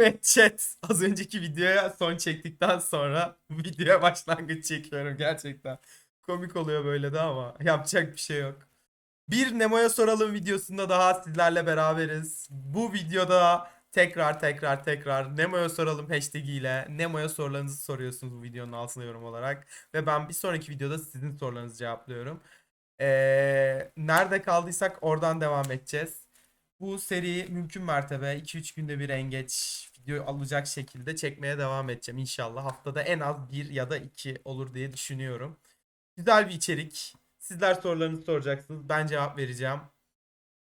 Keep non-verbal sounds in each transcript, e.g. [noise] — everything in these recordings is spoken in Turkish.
Evet chat az önceki videoya son çektikten sonra videoya başlangıç çekiyorum gerçekten. Komik oluyor böyle de ama yapacak bir şey yok. Bir Nemo'ya soralım videosunda daha sizlerle beraberiz. Bu videoda tekrar tekrar tekrar Nemo'ya soralım hashtag ile Nemo'ya sorularınızı soruyorsunuz bu videonun altına yorum olarak. Ve ben bir sonraki videoda sizin sorularınızı cevaplıyorum. Ee, nerede kaldıysak oradan devam edeceğiz. Bu seri mümkün mertebe 2-3 günde bir en geç video alacak şekilde çekmeye devam edeceğim inşallah. Haftada en az bir ya da iki olur diye düşünüyorum. Güzel bir içerik. Sizler sorularınızı soracaksınız. Ben cevap vereceğim.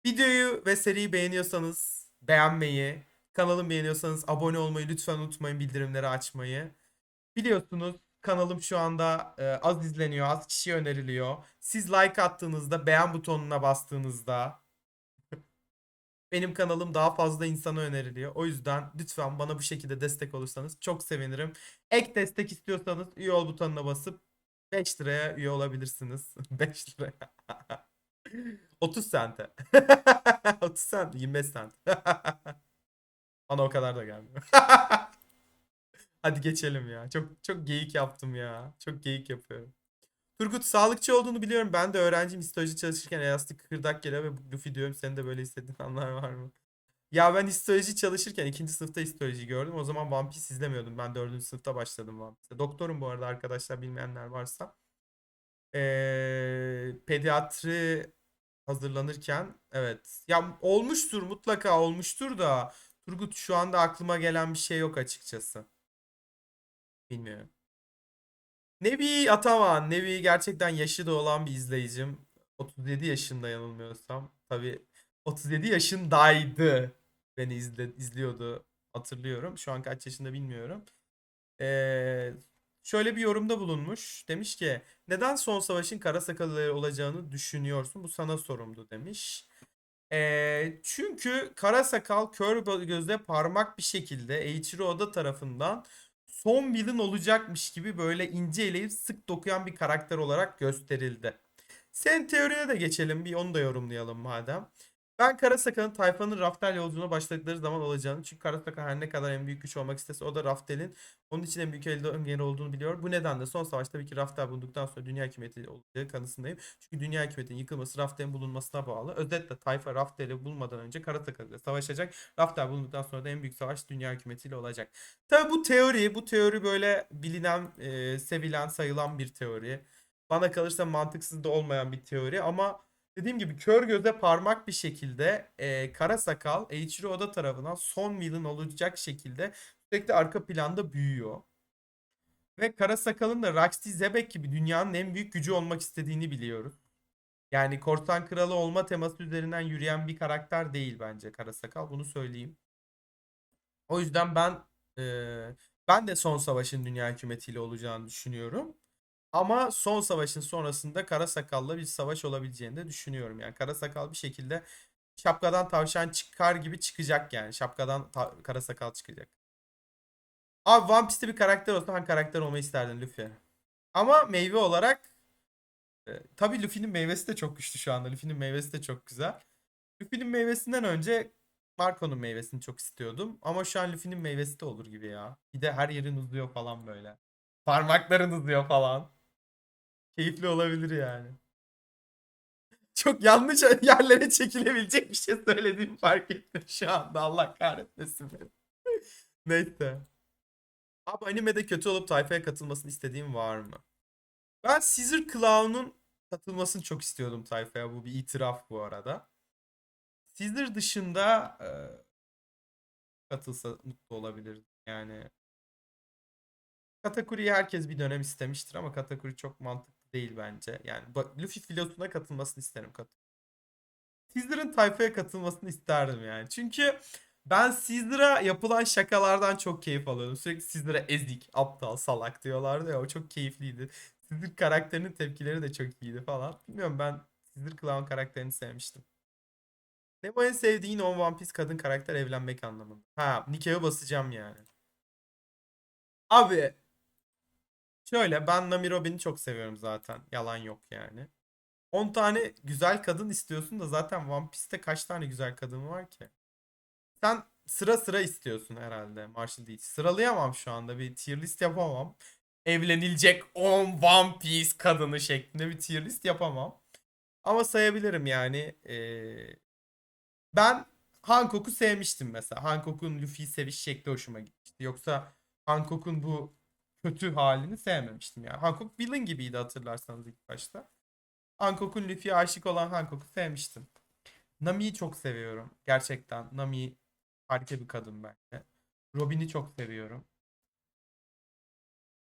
Videoyu ve seriyi beğeniyorsanız beğenmeyi, kanalımı beğeniyorsanız abone olmayı lütfen unutmayın bildirimleri açmayı. Biliyorsunuz kanalım şu anda e, az izleniyor, az kişiye öneriliyor. Siz like attığınızda, beğen butonuna bastığınızda benim kanalım daha fazla insana öneriliyor. O yüzden lütfen bana bu şekilde destek olursanız çok sevinirim. Ek destek istiyorsanız üye ol butonuna basıp 5 liraya üye olabilirsiniz. [laughs] 5 liraya. [laughs] 30 sente. [laughs] 30 sent, 25 sent. Bana o kadar da gelmiyor. Hadi geçelim ya. Çok çok geyik yaptım ya. Çok geyik yapıyorum. Turgut sağlıkçı olduğunu biliyorum. Ben de öğrenciyim. Histoloji çalışırken elastik kıkırdak geliyor ve Luffy diyorum. Senin de böyle hissettiğin anlar var mı? Ya ben histoloji çalışırken ikinci sınıfta histoloji gördüm. O zaman One Piece izlemiyordum. Ben dördüncü sınıfta başladım One Piece'e. Doktorum bu arada arkadaşlar bilmeyenler varsa. Ee, pediatri hazırlanırken evet. Ya olmuştur mutlaka olmuştur da Turgut şu anda aklıma gelen bir şey yok açıkçası. Bilmiyorum. Nevi Ataman. Nevi gerçekten yaşı da olan bir izleyicim. 37 yaşında yanılmıyorsam. Tabii 37 yaşındaydı. Beni izle, izliyordu hatırlıyorum. Şu an kaç yaşında bilmiyorum. Ee, şöyle bir yorumda bulunmuş. Demiş ki neden son savaşın kara sakalları olacağını düşünüyorsun? Bu sana sorumdu demiş. Ee, çünkü kara sakal kör gözle parmak bir şekilde Eiichiro Oda tarafından son villain olacakmış gibi böyle ince eleyip sık dokuyan bir karakter olarak gösterildi. Sen teorine de geçelim bir onu da yorumlayalım madem. Ben Karasakal'ın tayfanın Raftel yolculuğuna başladıkları zaman olacağını çünkü Karasakal her ne kadar en büyük güç olmak istese o da Raftel'in onun için en büyük elde engel olduğunu biliyor. Bu nedenle son savaşta tabii ki Raftel bulunduktan sonra dünya hükümeti olacağı kanısındayım. Çünkü dünya hükümetinin yıkılması Raftel'in bulunmasına bağlı. Özetle tayfa Raftel'i bulmadan önce Karasakal ile savaşacak. Raftel bulunduktan sonra da en büyük savaş dünya hükümetiyle olacak. Tabii bu teori, bu teori böyle bilinen, e, sevilen, sayılan bir teori. Bana kalırsa mantıksız da olmayan bir teori ama dediğim gibi kör göze parmak bir şekilde e, kara sakal Eiichiro Oda tarafından son villain olacak şekilde sürekli arka planda büyüyor. Ve kara sakalın da Roxy Zebek gibi dünyanın en büyük gücü olmak istediğini biliyoruz. Yani korsan kralı olma teması üzerinden yürüyen bir karakter değil bence kara sakal bunu söyleyeyim. O yüzden ben e, ben de son savaşın dünya hükümetiyle olacağını düşünüyorum. Ama son savaşın sonrasında Kara Sakal'la bir savaş olabileceğini de düşünüyorum. Yani Kara Sakal bir şekilde şapkadan tavşan çıkar gibi çıkacak yani. Şapkadan Kara Sakal çıkacak. Abi One Piece'te bir karakter olsa hangi karakter olmayı isterdin Luffy? Ama meyve olarak e, tabii Luffy'nin meyvesi de çok güçlü şu anda. Luffy'nin meyvesi de çok güzel. Luffy'nin meyvesinden önce Marco'nun meyvesini çok istiyordum. Ama şu an Luffy'nin meyvesi de olur gibi ya. Bir de her yerin uzuyor falan böyle. Parmakların uzuyor falan. Keyifli olabilir yani. Çok yanlış yerlere çekilebilecek bir şey söylediğimi fark ettim şu anda. Allah kahretmesin beni. [laughs] Neyse. Abi animede kötü olup tayfaya katılmasını istediğim var mı? Ben Caesar Clown'un katılmasını çok istiyordum tayfaya. Bu bir itiraf bu arada. Caesar dışında e, katılsa mutlu olabilirdim. Yani Katakuri'yi herkes bir dönem istemiştir ama Katakuri çok mantıklı değil bence. Yani Luffy filosuna katılmasını isterim. Caesar'ın tayfaya katılmasını isterdim yani. Çünkü ben Caesar'a yapılan şakalardan çok keyif alıyordum. Sürekli Caesar'a ezik, aptal, salak diyorlardı ya. O çok keyifliydi. Caesar karakterinin tepkileri de çok iyiydi falan. Bilmiyorum ben Caesar Clown karakterini sevmiştim. Nemo en sevdiğin on One Piece kadın karakter evlenmek anlamında. Ha nikahı basacağım yani. Abi Şöyle ben Nami Robin'i çok seviyorum zaten. Yalan yok yani. 10 tane güzel kadın istiyorsun da zaten One Piece'te kaç tane güzel kadın var ki? Sen sıra sıra istiyorsun herhalde Marshall değil. Sıralayamam şu anda bir tier list yapamam. Evlenilecek 10 One Piece kadını şeklinde bir tier list yapamam. Ama sayabilirim yani. Ee, ben Hancock'u sevmiştim mesela. Hancock'un Luffy'yi seviş şekli hoşuma gitmişti. Yoksa Hancock'un bu kötü halini sevmemiştim yani. Hancock villain gibiydi hatırlarsanız ilk başta. Hancock'un Luffy'ye aşık olan Hancock'u sevmiştim. Nami'yi çok seviyorum. Gerçekten Nami harika bir kadın bence. Robin'i çok seviyorum.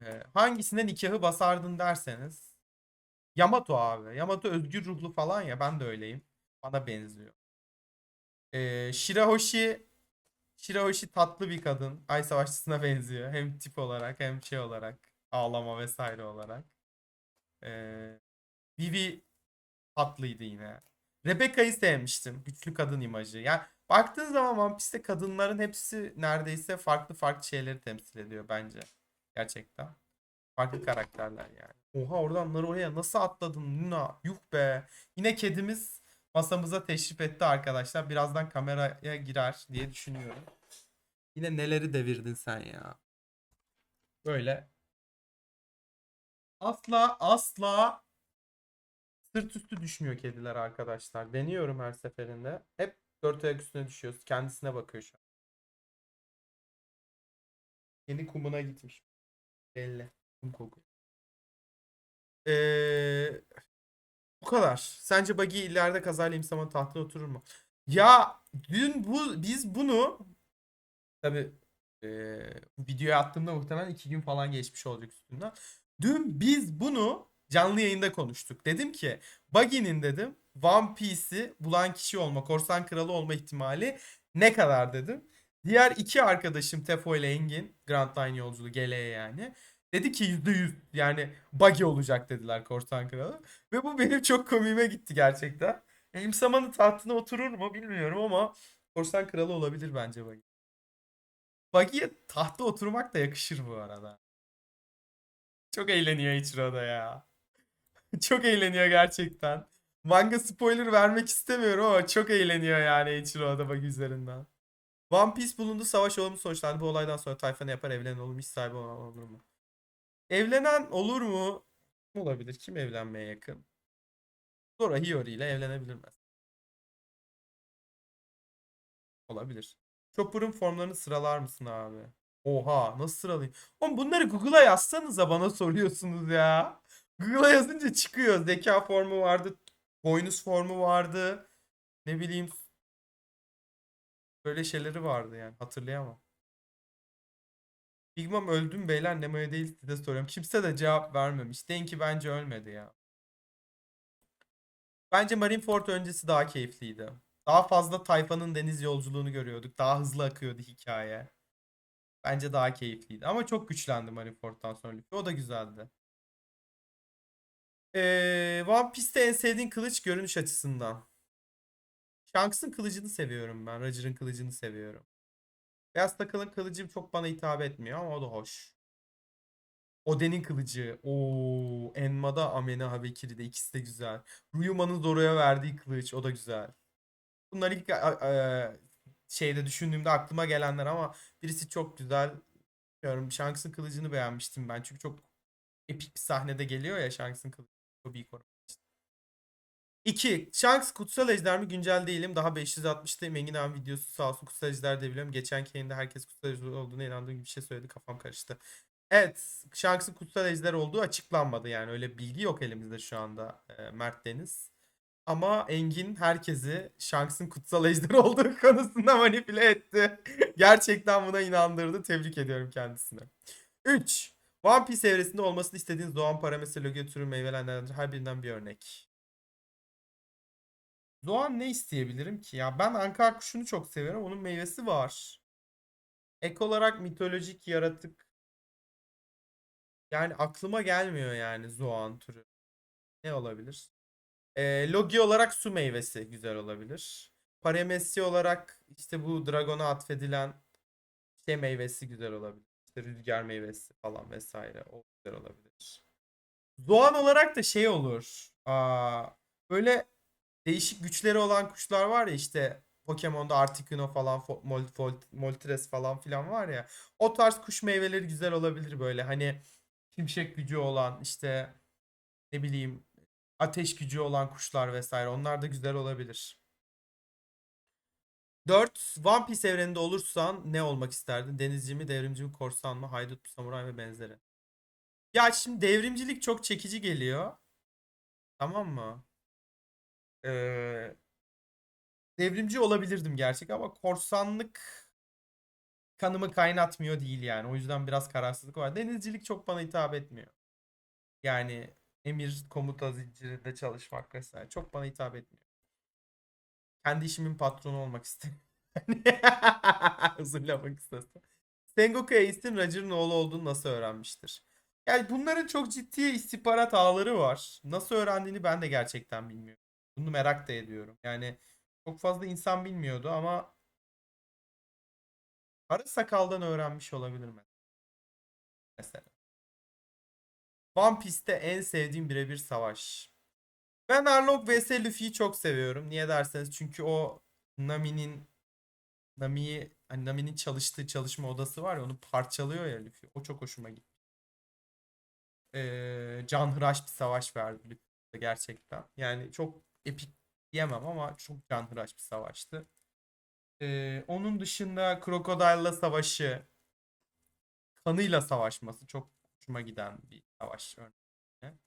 Ee, hangisine nikahı basardın derseniz Yamato abi. Yamato özgür ruhlu falan ya ben de öyleyim. Bana benziyor. Ee, Shirahoshi Shirahoshi tatlı bir kadın. Ay Savaşçısına benziyor. Hem tip olarak hem şey olarak. Ağlama vesaire olarak. Ee, Vivi tatlıydı yine. Rebecca'yı sevmiştim. Güçlü kadın imajı. Yani baktığın zaman One Piece'te kadınların hepsi neredeyse farklı farklı şeyleri temsil ediyor bence. Gerçekten. Farklı karakterler yani. Oha oradan oraya nasıl atladın Luna? Yuh be. Yine kedimiz masamıza teşrif etti arkadaşlar. Birazdan kameraya girer diye düşünüyorum. Yine neleri devirdin sen ya. Böyle. Asla asla sırt üstü düşmüyor kediler arkadaşlar. Deniyorum her seferinde. Hep dört ayak üstüne düşüyoruz. Kendisine bakıyor şu an. Yeni kumuna gitmiş. Belli. Kum kokuyor. Ee, bu kadar. Sence Buggy ileride kazayla imzamanın tahtına oturur mu? Ya dün bu biz bunu tabi videoya attığımda muhtemelen iki gün falan geçmiş olacak üstünden. Dün biz bunu canlı yayında konuştuk. Dedim ki Buggy'nin dedim One Piece'i bulan kişi olma, korsan kralı olma ihtimali ne kadar dedim. Diğer iki arkadaşım Tefo ile Engin, Grand Line yolculuğu GL'ye yani. Dedi ki %100 yani Buggy olacak dediler korsan kralı. Ve bu benim çok komiğime gitti gerçekten. İmsaman'ın tahtına oturur mu bilmiyorum ama korsan kralı olabilir bence Buggy. Buggy'ye tahta oturmak da yakışır bu arada. Çok eğleniyor Ichiro'da ya. [laughs] çok eğleniyor gerçekten. Manga spoiler vermek istemiyorum ama çok eğleniyor yani Ichiro'da Buggy üzerinden. One Piece bulundu savaş olumlu sonuçlandı. Bu olaydan sonra tayfa yapar evlenen olur mu? İş sahibi olur mu? Evlenen olur mu? Kim olabilir? Kim evlenmeye yakın? Dora Hiyori ile evlenebilir mi? Olabilir. Chopper'ın formlarını sıralar mısın abi? Oha nasıl sıralayayım? Oğlum bunları Google'a yazsanıza bana soruyorsunuz ya. Google'a yazınca çıkıyor. Zeka formu vardı. Boynuz formu vardı. Ne bileyim. Böyle şeyleri vardı yani. Hatırlayamam. Big Mom öldüm beyler Nemo'ya değil size soruyorum. Kimse de cevap vermemiş. Denki bence ölmedi ya. Bence Marineford öncesi daha keyifliydi. Daha fazla tayfanın deniz yolculuğunu görüyorduk. Daha hızlı akıyordu hikaye. Bence daha keyifliydi. Ama çok güçlendi Marineford'dan sonra. O da güzeldi. Ee, One Piece'te en sevdiğin kılıç görünüş açısından. Shanks'ın kılıcını seviyorum ben. Roger'ın kılıcını seviyorum. Beyaz takılın kılıcı çok bana hitap etmiyor ama o da hoş. Oden'in kılıcı. Oo, Enma'da Amena Habekiri'de ikisi de güzel. Ryuma'nın Zoro'ya verdiği kılıç o da güzel. Bunlar ilk a- şeyde düşündüğümde aklıma gelenler ama birisi çok güzel. Bilmiyorum Shanks'ın kılıcını beğenmiştim ben. Çünkü çok epik bir sahnede geliyor ya Shanks'ın kılıcı. İyi korumak için. 2. Shanks Kutsal Ejder mi? Güncel değilim. Daha 560'tayım. Engin abi videosu sağ olsun Kutsal Ejder de biliyorum. Geçen yayında herkes Kutsal Ejder olduğuna inandığım gibi bir şey söyledi. Kafam karıştı. Evet. Shanks'ın Kutsal Ejder olduğu açıklanmadı. Yani öyle bilgi yok elimizde şu anda e, Mert Deniz. Ama Engin herkesi Shanks'ın kutsal ejder [laughs] olduğu konusunda manipüle etti. Gerçekten buna inandırdı. Tebrik ediyorum kendisine. 3. One Piece evresinde olmasını istediğiniz doğan parametre logo türü meyvelerden her birinden bir örnek. Doğan ne isteyebilirim ki? Ya ben Ankara kuşunu çok severim. Onun meyvesi var. Ek olarak mitolojik yaratık. Yani aklıma gelmiyor yani Zoan türü. Ne olabilir? Ee, logi olarak su meyvesi güzel olabilir. Paramessi olarak işte bu Dragon'a atfedilen şey meyvesi güzel olabilir. İşte rüzgar meyvesi falan vesaire. O güzel olabilir. Zoan olarak da şey olur. Aa, böyle değişik güçleri olan kuşlar var ya işte Pokemon'da Articuno falan, Moltres falan filan var ya. O tarz kuş meyveleri güzel olabilir böyle. Hani şimşek gücü olan işte ne bileyim ateş gücü olan kuşlar vesaire. Onlar da güzel olabilir. 4. One Piece evreninde olursan ne olmak isterdin? Denizci mi, devrimci mi, korsan mı, haydut mu, samuray ve benzeri. Ya şimdi devrimcilik çok çekici geliyor. Tamam mı? Ee, devrimci olabilirdim gerçek ama korsanlık kanımı kaynatmıyor değil yani. O yüzden biraz kararsızlık var. Denizcilik çok bana hitap etmiyor. Yani emir komuta zincirinde çalışmak vesaire çok bana hitap etmiyor. Kendi işimin patronu olmak isterim. Uzun lafın kısası. Sengoku Ace'in Roger'ın oğlu olduğunu nasıl öğrenmiştir? Yani bunların çok ciddi istihbarat ağları var. Nasıl öğrendiğini ben de gerçekten bilmiyorum. Bunu merak da ediyorum. Yani çok fazla insan bilmiyordu ama Kara Sakal'dan öğrenmiş olabilir mi? Mesela. One Piece'te en sevdiğim birebir savaş. Ben Arlong vs Luffy'yi çok seviyorum. Niye derseniz çünkü o Nami'nin Nami'yi hani Nami'nin çalıştığı çalışma odası var ya onu parçalıyor ya Luffy. O çok hoşuma gitti. Ee, canhıraş bir savaş verdi Luffy gerçekten. Yani çok epik diyemem ama çok canhıraş bir savaştı. Ee, onun dışında Crocodile'la savaşı kanıyla savaşması çok hoşuma giden bir savaş örneğin.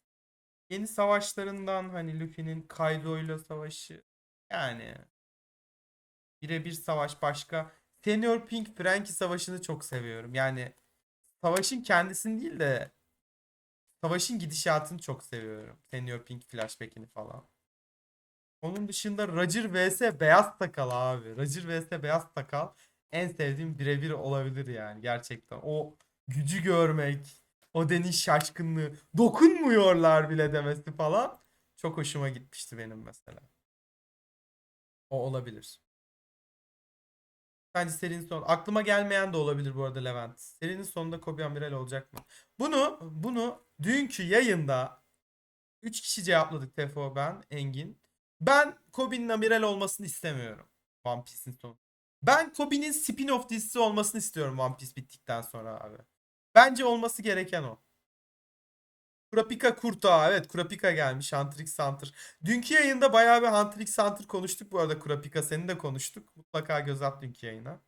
Yeni savaşlarından hani Luffy'nin Kaido'yla savaşı yani birebir savaş başka. Senior Pink Frankie savaşını çok seviyorum. Yani savaşın kendisini değil de savaşın gidişatını çok seviyorum. Senior Pink flashback'ini falan. Onun dışında Roger vs Beyaz Sakal abi. Roger vs Beyaz Sakal en sevdiğim birebir olabilir yani gerçekten. O gücü görmek, Oden'in şaşkınlığı, dokunmuyorlar bile demesi falan çok hoşuma gitmişti benim mesela. O olabilir. Bence serinin son aklıma gelmeyen de olabilir bu arada Levent. Serinin sonunda Kobe Amiral olacak mı? Bunu bunu dünkü yayında 3 kişi cevapladık Tefo ben Engin. Ben Kobe'nin amiral olmasını istemiyorum. One Piece'in sonu. Ben Kobe'nin spin-off dizisi olmasını istiyorum One Piece bittikten sonra abi. Bence olması gereken o. Kurapika Kurta. Evet Kurapika gelmiş. Hunter x Hunter. Dünkü yayında bayağı bir Hunter x Hunter konuştuk bu arada Kurapika. Seni de konuştuk. Mutlaka göz at dünkü yayına.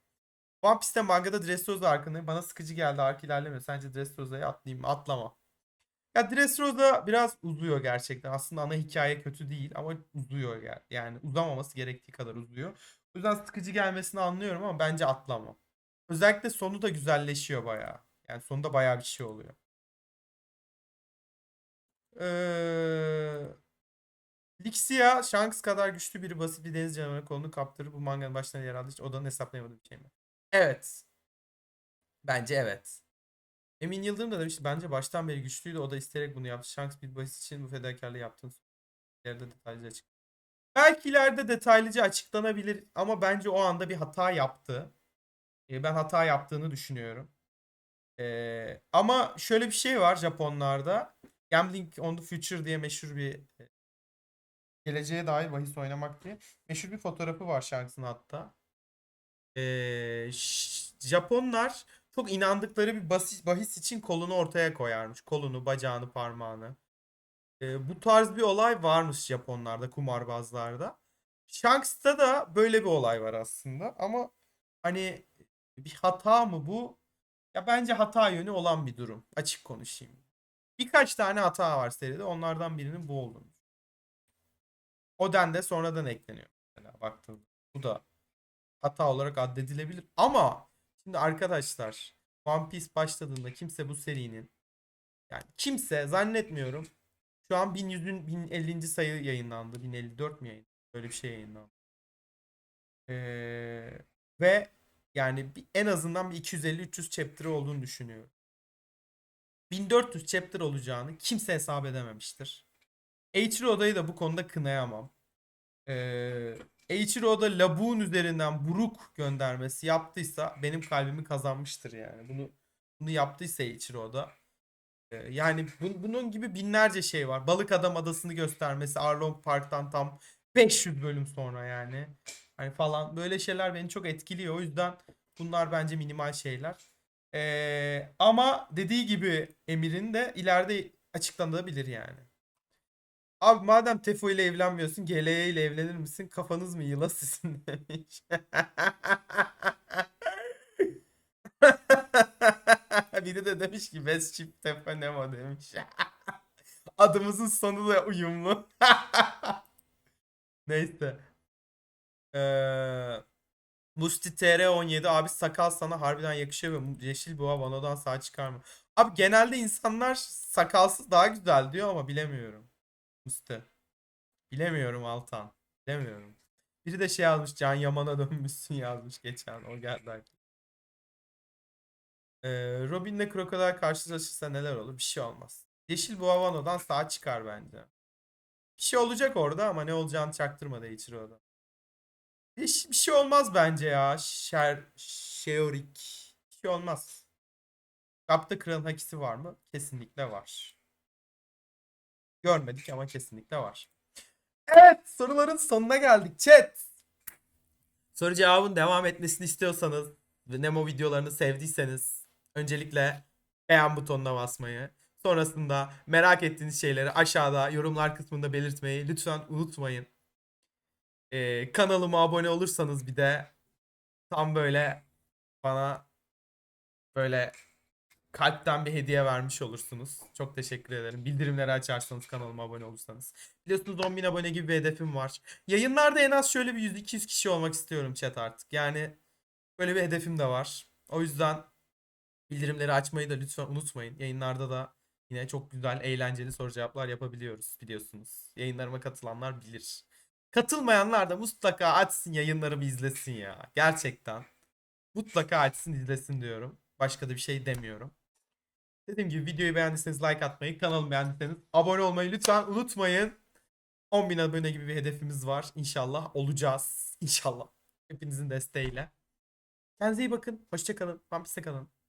One Piece'te mangada Dressrosa arkındayım. Bana sıkıcı geldi. Ark ilerlemiyor. Sence Dressrosa'yı atlayayım mı? Atlama. Ya Dressrosa biraz uzuyor gerçekten. Aslında ana hikaye kötü değil ama uzuyor yani. Uzamaması gerektiği kadar uzuyor. O yüzden sıkıcı gelmesini anlıyorum ama bence atlama. Özellikle sonu da güzelleşiyor bayağı. Yani sonunda bayağı bir şey oluyor. Ee, Lixia Shanks kadar güçlü biri basit bir deniz canavarı kolunu kaptırır. Bu manganın başına yer aldı. Hiç odanın hesaplayamadığım bir şey mi? Evet. Bence evet. Emin Yıldırım da demişti bence baştan beri güçlüydü. O da isteyerek bunu yaptı. Shanks bir basit için bu fedakarlığı yaptığını ileride detaylıca açık. Belki ileride detaylıca açıklanabilir ama bence o anda bir hata yaptı. Ee, ben hata yaptığını düşünüyorum. Ee, ama şöyle bir şey var Japonlarda. Gambling on the Future diye meşhur bir e, geleceğe dair bahis oynamak diye meşhur bir fotoğrafı var Shanks'ın hatta. Ş- Japonlar çok inandıkları bir bahis, bahis için kolunu ortaya koyarmış. Kolunu, bacağını, parmağını. Ee, bu tarz bir olay varmış Japonlarda, kumarbazlarda. Shanks'ta da böyle bir olay var aslında ama hani bir hata mı bu? Ya bence hata yönü olan bir durum. Açık konuşayım. Birkaç tane hata var seride. Onlardan birinin bu olduğunu. Oden de sonradan ekleniyor. Mesela baktığında. Bu da hata olarak addedilebilir. Ama şimdi arkadaşlar One Piece başladığında kimse bu serinin yani kimse zannetmiyorum şu an 1100'ün 1050. sayı yayınlandı. 1054 mi yayınlandı? Böyle bir şey yayınlandı. Ee, ve yani bir, en azından bir 250-300 chapter olduğunu düşünüyorum. 1400 chapter olacağını kimse hesap edememiştir. Eiichiro Oda'yı da bu konuda kınayamam. Ee, Eiichiro Oda Labuğun üzerinden buruk göndermesi yaptıysa benim kalbimi kazanmıştır yani. Bunu bunu yaptıysa Eiichiro Oda. Ee, yani bu- bunun gibi binlerce şey var. Balık Adam Adası'nı göstermesi Arlong Park'tan tam 500 bölüm sonra yani. Hani falan böyle şeyler beni çok etkiliyor. O yüzden bunlar bence minimal şeyler. Ee, ama dediği gibi Emir'in de ileride açıklanabilir yani. Abi madem Tefo ile evlenmiyorsun GLE ile evlenir misin? Kafanız mı yıla sizin demiş. [laughs] Biri de demiş ki Best Chip Tefo Nemo demiş. [laughs] Adımızın sonu da uyumlu. [laughs] Neyse. Ee, Musti TR17 abi sakal sana harbiden yakışıyor ve yeşil boğa vanodan sağ çıkar mı? Abi genelde insanlar sakalsız daha güzel diyor ama bilemiyorum. Musti. Bilemiyorum Altan. Bilemiyorum. Biri de şey yazmış Can Yaman'a [laughs] dönmüşsün yazmış geçen o geldi. Ee, Robin'le Crocodile karşılaşırsa neler olur? Bir şey olmaz. Yeşil boğa vanodan sağ çıkar bence. Bir şey olacak orada ama ne olacağını çaktırmadı Ichiro'da. Hiç bir şey olmaz bence ya. Şer, Sheorik. Bir şey olmaz. Kapta kralın hakisi var mı? Kesinlikle var. Görmedik ama kesinlikle var. Evet soruların sonuna geldik chat. Soru cevabın devam etmesini istiyorsanız ve Nemo videolarını sevdiyseniz öncelikle beğen butonuna basmayı, sonrasında merak ettiğiniz şeyleri aşağıda yorumlar kısmında belirtmeyi lütfen unutmayın. Ee, kanalıma abone olursanız bir de tam böyle bana böyle kalpten bir hediye vermiş olursunuz. Çok teşekkür ederim. Bildirimleri açarsanız kanalıma abone olursanız. Biliyorsunuz 10.000 abone gibi bir hedefim var. Yayınlarda en az şöyle bir 100-200 kişi olmak istiyorum chat artık. Yani böyle bir hedefim de var. O yüzden bildirimleri açmayı da lütfen unutmayın. Yayınlarda da yine çok güzel, eğlenceli soru cevaplar yapabiliyoruz biliyorsunuz. Yayınlarıma katılanlar bilir. Katılmayanlar da mutlaka açsın yayınlarımı izlesin ya. Gerçekten. Mutlaka açsın izlesin diyorum. Başka da bir şey demiyorum. Dediğim gibi videoyu beğendiyseniz like atmayı, kanalımı beğendiyseniz abone olmayı lütfen unutmayın. 10.000 abone gibi bir hedefimiz var. İnşallah olacağız. İnşallah. Hepinizin desteğiyle. Kendinize iyi bakın. Hoşçakalın. Vampiste kalın.